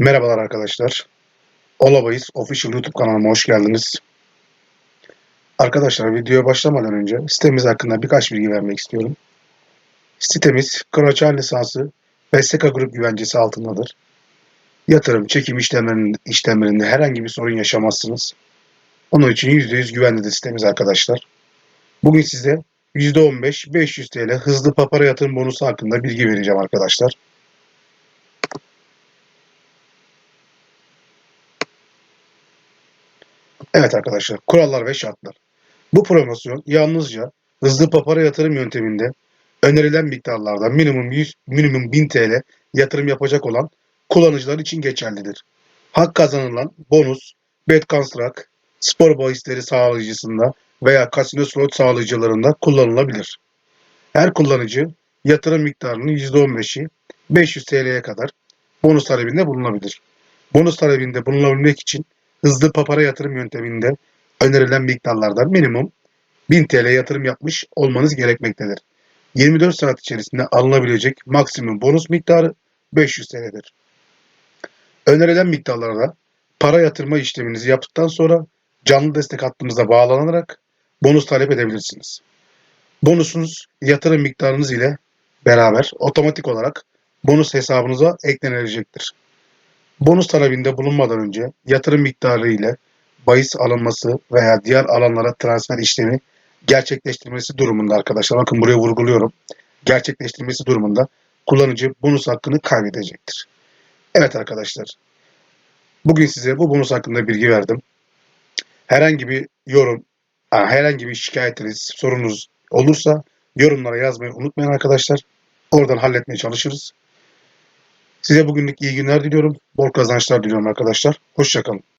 Merhabalar arkadaşlar. Olabayız Official YouTube kanalıma hoş geldiniz. Arkadaşlar videoya başlamadan önce sitemiz hakkında birkaç bilgi vermek istiyorum. Sitemiz Kroçan lisansı ve Seka Grup güvencesi altındadır. Yatırım, çekim işlemlerinde, işlemlerinde herhangi bir sorun yaşamazsınız. Onun için %100 güvenlidir sitemiz arkadaşlar. Bugün size %15 500 TL hızlı papara yatırım bonusu hakkında bilgi vereceğim arkadaşlar. Evet arkadaşlar, kurallar ve şartlar. Bu promosyon yalnızca hızlı papara yatırım yönteminde önerilen miktarlarda minimum 100, minimum 1000 TL yatırım yapacak olan kullanıcılar için geçerlidir. Hak kazanılan bonus, bet construct, spor bahisleri sağlayıcısında veya kasino slot sağlayıcılarında kullanılabilir. Her kullanıcı yatırım miktarının %15'i 500 TL'ye kadar bonus talebinde bulunabilir. Bonus talebinde bulunabilmek için hızlı papara yatırım yönteminde önerilen miktarlardan minimum 1000 TL yatırım yapmış olmanız gerekmektedir. 24 saat içerisinde alınabilecek maksimum bonus miktarı 500 TL'dir. Önerilen miktarlarda para yatırma işleminizi yaptıktan sonra canlı destek hattımıza bağlanarak bonus talep edebilirsiniz. Bonusunuz yatırım miktarınız ile beraber otomatik olarak bonus hesabınıza eklenecektir. Bonus talebinde bulunmadan önce yatırım miktarı ile bahis alınması veya diğer alanlara transfer işlemi gerçekleştirmesi durumunda arkadaşlar bakın buraya vurguluyorum. Gerçekleştirmesi durumunda kullanıcı bonus hakkını kaybedecektir. Evet arkadaşlar. Bugün size bu bonus hakkında bilgi verdim. Herhangi bir yorum, herhangi bir şikayetiniz, sorunuz olursa yorumlara yazmayı unutmayın arkadaşlar. Oradan halletmeye çalışırız. Size bugünlük iyi günler diliyorum. Bol kazançlar diliyorum arkadaşlar. Hoşçakalın.